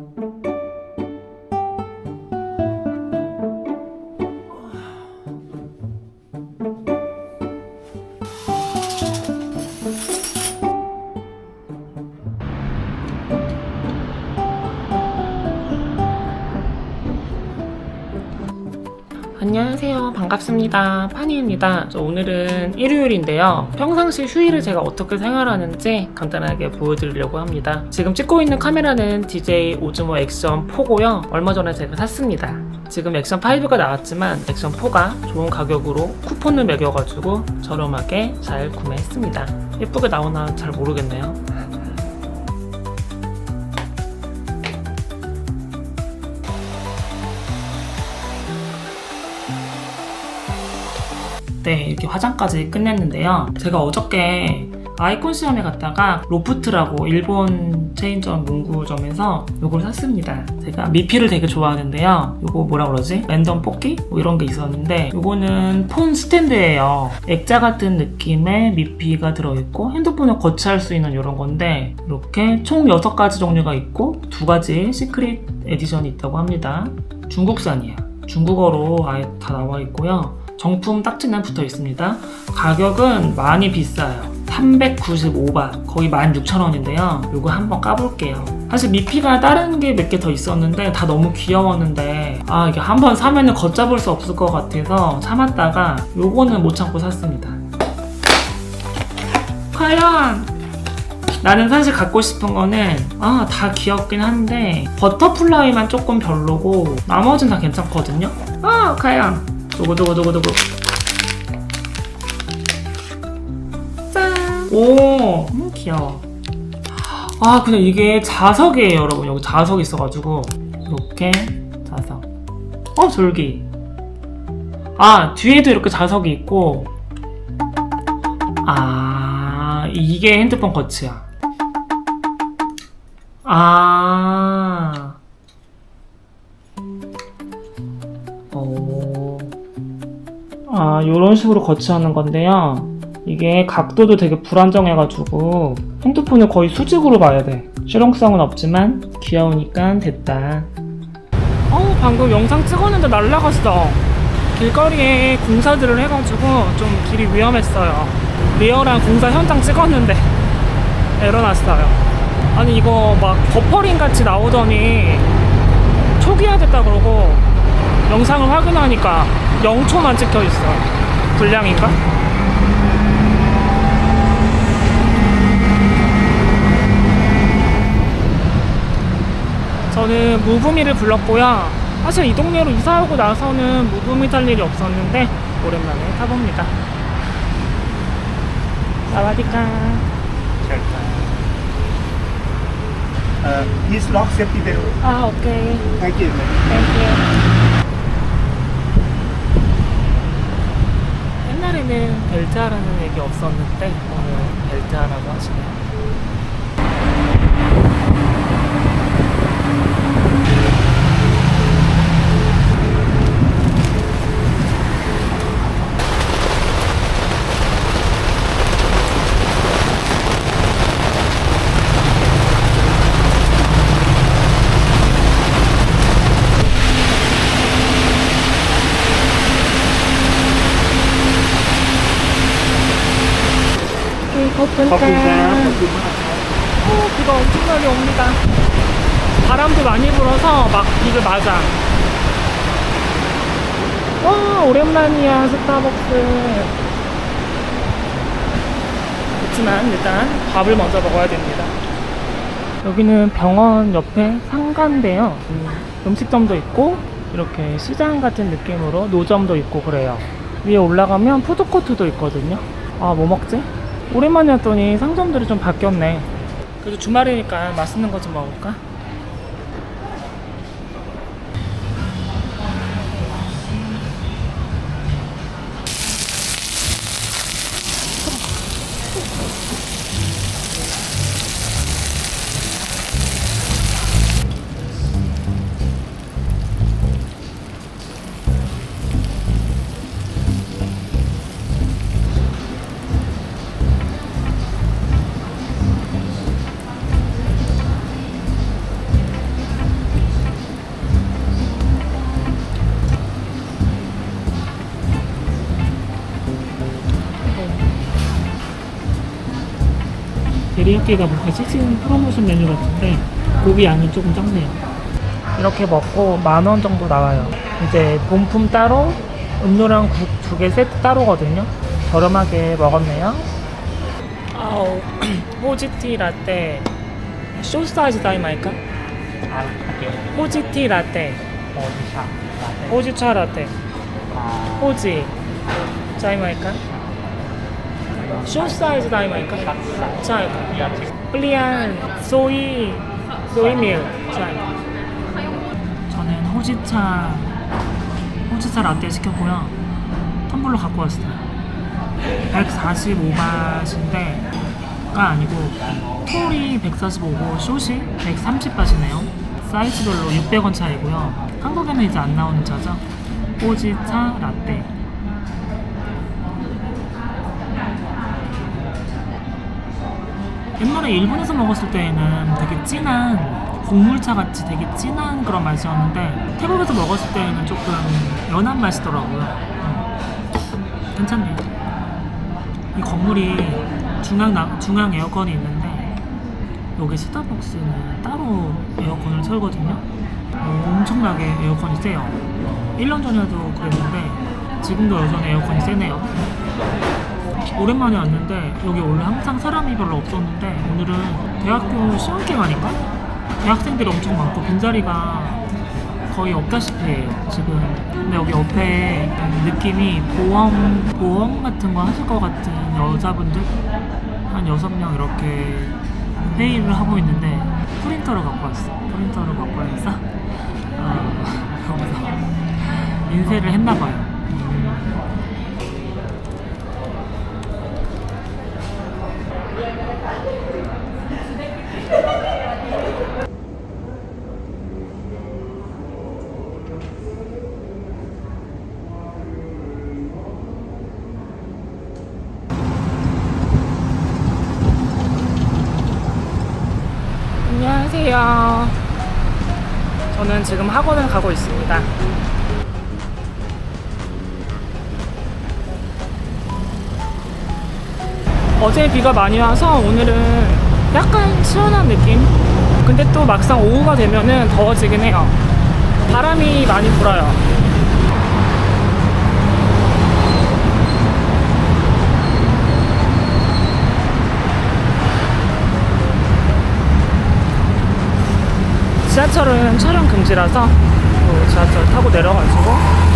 안녕 반갑습니다. 파니입니다. 저 오늘은 일요일인데요. 평상시 휴일을 제가 어떻게 생활하는지 간단하게 보여드리려고 합니다. 지금 찍고 있는 카메라는 DJI 오즈모 액션 4고요. 얼마 전에 제가 샀습니다. 지금 액션 5가 나왔지만 액션 4가 좋은 가격으로 쿠폰을 매겨가지고 저렴하게 잘 구매했습니다. 예쁘게 나오나 잘 모르겠네요. 네, 이렇게 화장까지 끝냈는데요. 제가 어저께 아이콘 시험에 갔다가 로프트라고 일본 체인점 문구점에서 이걸 샀습니다. 제가 미피를 되게 좋아하는데요. 이거 뭐라 그러지? 랜덤 뽑기? 뭐 이런 게 있었는데 이거는 폰 스탠드예요. 액자 같은 느낌의 미피가 들어있고 핸드폰을 거치할 수 있는 이런 건데 이렇게 총 6가지 종류가 있고 두 가지 시크릿 에디션이 있다고 합니다. 중국산이에요. 중국어로 아예 다 나와 있고요. 정품 딱지는 붙어 있습니다. 가격은 많이 비싸요. 395바, 거의 16,000원인데요. 이거 한번 까볼게요. 사실 미피가 다른 게 몇 개 더 있었는데 다 너무 귀여웠는데 아 이게 한번 사면은 걷잡을 수 없을 것 같아서 참았다가 요거는 못 참고 샀습니다. 과연 나는 사실 갖고 싶은 거는 아 다 귀엽긴 한데 버터플라이만 조금 별로고 나머지는 다 괜찮거든요. 아 과연 두구두구두구두구 짠! 오 음, 귀여워. 아 근데 이게 자석이에요 여러분 여기 자석 있어가지고 이렇게 자석. 어 졸기. 아 뒤에도 이렇게 자석이 있고 아 이게 핸드폰 거치야. 아. 아, 요런 식으로 거치하는 건데요. 이게 각도도 되게 불안정해가지고 핸드폰을 거의 수직으로 봐야 돼. 실용성은 없지만 귀여우니까 됐다. 어우, 방금 영상 찍었는데 날라갔어. 길거리에 공사들을 해가지고 좀 길이 위험했어요. 리얼한 공사 현장 찍었는데 에러 났어요. 아니 이거 막 버퍼링 같이 나오더니 초기화됐다 그러고 영상을 확인하니까 0초만 찍혀 있어. 불량인가? 저는 무브미를 불렀고요. 사실 이 동네로 이사 오고 나서는 무브미 탈 일이 없었는데 오랜만에 타봅니다. 사와디카. Uh, please lock safety. 아 오케이. Thank you. 땡큐. 옛날에는 벨트 하라는 얘기 없었는데 오늘 벨트 하라고 하시네요. 보니까 오, 어, 비가 엄청나게 옵니다. 바람도 많이 불어서 막 비를 맞아. 와, 오랜만이야, 스타벅스. 그렇지만 일단 밥을 먼저 먹어야 됩니다. 여기는 병원 옆에 상가인데요. 음식점도 있고, 이렇게 시장 같은 느낌으로 노점도 있고 그래요. 위에 올라가면 푸드코트도 있거든요. 아, 뭐 먹지? 오랜만에 왔더니 상점들이 좀 바뀌었네. 그래도 주말이니까 맛있는 거 좀 먹을까? 데리야끼가 뭔가 시즌 프로모션 메뉴 같은데 고기 양이 조금 적네요. 이렇게 먹고 만 원 정도 나와요. 이제 본품 따로 음료랑 국 두 개 세트 따로거든요. 저렴하게 먹었네요. 아우 호지티 라떼 쇼 사이즈 다이마이까? 아, 할게요. 호지티 라떼 어디샤? 호지차 라떼 아, 호지 다이마이까? 쇼 사이즈 다이마이까? 자, 플리안 소이 소이밀 자. 저는 호지차 호지차 라떼 시켰고요. 텀블러 갖고 왔어요. 145바트인데가 아니고 톨이 145고 숏이 130바트네요. 사이즈별로 600원 차이고요. 한국에는 이제 안 나오는 차죠. 호지차 라떼. 옛날에 일본에서 먹었을 때에는 되게 진한 곡물차 같이 되게 진한 그런 맛이었는데 태국에서 먹었을 때에는 조금 연한 맛이더라고요. 음. 괜찮네요. 이 건물이 중앙 나- 중앙 에어컨이 있는데 여기 스타벅스는 따로 에어컨을 틀거든요. 어, 엄청나게 에어컨이 세요. 1년 전에도 그랬는데 지금도 여전히 에어컨이 세네요. 오랜만에 왔는데 여기 원래 항상 사람이 별로 없었는데 오늘은 대학교 시험 기간인가? 대학생들이 엄청 많고 빈자리가 거의 없다시피 해요 지금. 근데 여기 옆에 느낌이 보험 보험 같은 거 하실 것 같은 여자분들? 한 여섯 명 이렇게 회의를 하고 있는데 프린터를 갖고 왔어 프린터를 갖고 와서 어, 인쇄를 했나 봐요 안녕하세요. 저는 지금 학원을 가고 있습니다. 어제 비가 많이 와서 오늘은 약간 시원한 느낌? 근데 또 막상 오후가 되면은 더워지긴 해요. 바람이 많이 불어요. 지하철은 촬영 금지라서 또 지하철 타고 내려가지고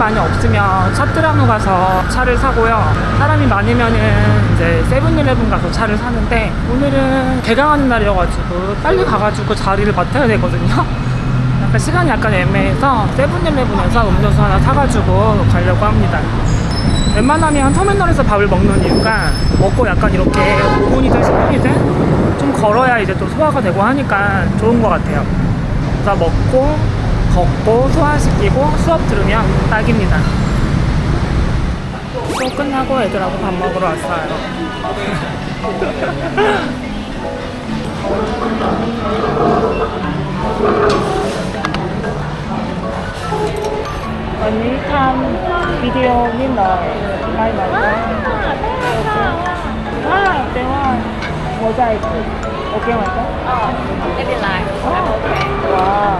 많이 없으면 샤트라무 가서 차를 사고요. 사람이 많으면은 이제 세븐일레븐 가서 차를 사는데 오늘은 개강하는 날이어가지고 빨리 가가지고 자리를 맡아야 되거든요. 약간 시간이 약간 애매해서 세븐일레븐에서 음료수 하나 사가지고 가려고 합니다. 웬만하면 터미널에서 밥을 먹는 이유가 먹고 약간 이렇게 5분이든 10분이든 좀 걸어야 이제 또 소화가 되고 하니까 좋은 것 같아요. 그래서 먹고 걷고 소화시키고 수업 들으면 딱입니다. 수업 끝나고 애들하고 밥 먹으러 왔어요. 언니 참 비디오 민다 많이 많다. 아, 대화 모자이크. OK mà ta? Ờ, em đi lại, em OK. Wow,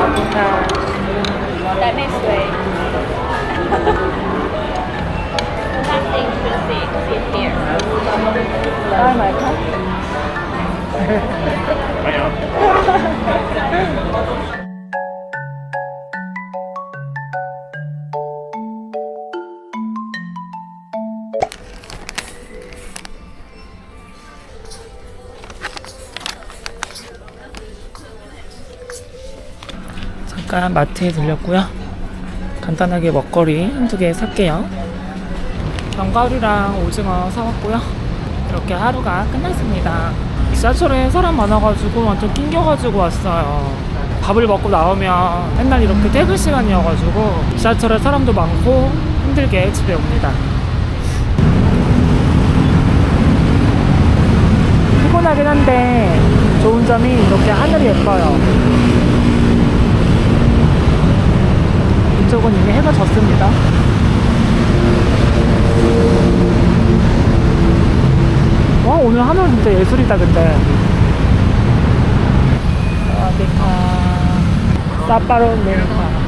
cảm ơn ta Tại mê xuế Nothing to see, sit here Ai mà khách? Mày hả? 잠깐 마트에 들렸고요. 간단하게 먹거리 한두 개 살게요. 견과류랑 오징어 사왔고요. 이렇게 하루가 끝났습니다. 지하철에 사람 많아가지고 완전 낑겨가지고 왔어요. 밥을 먹고 나오면 맨날 이렇게 퇴근 시간이어가지고 지하철에 사람도 많고 힘들게 집에 옵니다. 피곤하긴 한데 좋은 점이 이렇게 하늘이 예뻐요. 이쪽은 이미 해가 졌습니다. 와 오늘 하늘 진짜 예술이다 근데. 사와디카 사파로 멜카.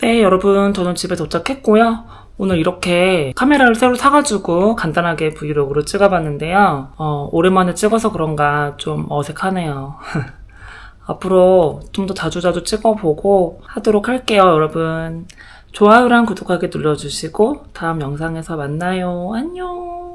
네, 여러분, 저는 집에 도착했고요. 오늘 이렇게 카메라를 새로 사가지고 간단하게 브이로그로 찍어봤는데요. 어, 오랜만에 찍어서 그런가 좀 어색하네요. 앞으로 좀 더 자주자주 찍어보고 하도록 할게요, 여러분. 좋아요랑 구독하기 눌러주시고, 다음 영상에서 만나요. 안녕!